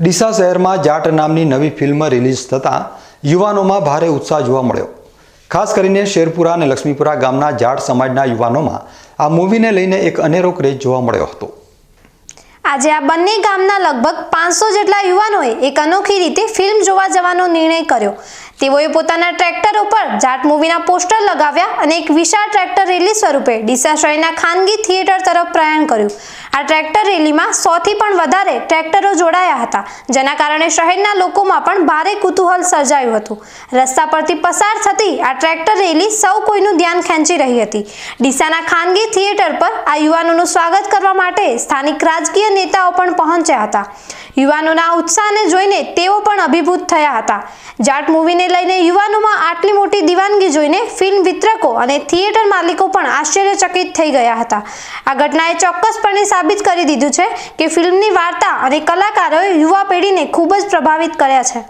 ડીસા શહેરમાં જાટ નામની નવી ફિલ્મ રિલીઝ થતાં યુવાનોમાં ભારે ઉત્સાહ જોવા મળ્યો. ખાસ કરીને શેરપુરા અને લક્ષ્મીપુરા ગામના જાટ સમાજના યુવાનોમાં આ મૂવીને લઈને એક અનેરો ક્રેઝ જોવા મળ્યો હતો. આજે આ બંને ગામના લગભગ પાંચસો જેટલા યુવાનોએ એક અનોખી રીતે ફિલ્મ જોવા જવાનો નિર્ણય કર્યો. તેઓએ પોતાના ટ્રેક્ટર ઉપર જાટ મૂવીના પોસ્ટર લગાવ્યા અને એક વિશાળ ટ્રેક્ટર રેલી સ્વરૂપે ડીસા શહેરના ખાનગી થિયેટર તરફ પ્રયાણ કર્યું. આ ટ્રેક્ટર રેલીમાં સોથી પણ વધારે ટ્રેક્ટરો જોડાયા હતા, જેના કારણે શહેરના લોકોમાં પણ ભારે કુતૂહલ સર્જાયું હતું. રસ્તા પરથી પસાર થતી આ ટ્રેક્ટર રેલી સૌ કોઈનું ધ્યાન ખેંચી રહી હતી. ડીસાના ખાનગી થિયેટર પર આ યુવાનોનું સ્વાગત કરવા માટે સ્થાનિક રાજકીય નેતાઓ પણ પહોંચ્યા હતા. યુવાનોના ઉત્સાહને જોઈને તેઓ પણ અભિભૂત થયા હતા. જાટ મૂવીને લઈને યુવાનોમાં આટલી મોટી દિવાનગી જોઈને ફિલ્મ વિતરકો અને થિયેટર માલિકો પણ આશ્ચર્યચકિત થઈ ગયા હતા. આ ઘટનાએ ચોક્કસપણે સાબિત કરી દીધું છે કે ફિલ્મની વાર્તા અને કલાકારોએ યુવા પેઢીને ખૂબ જ પ્રભાવિત કર્યા છે.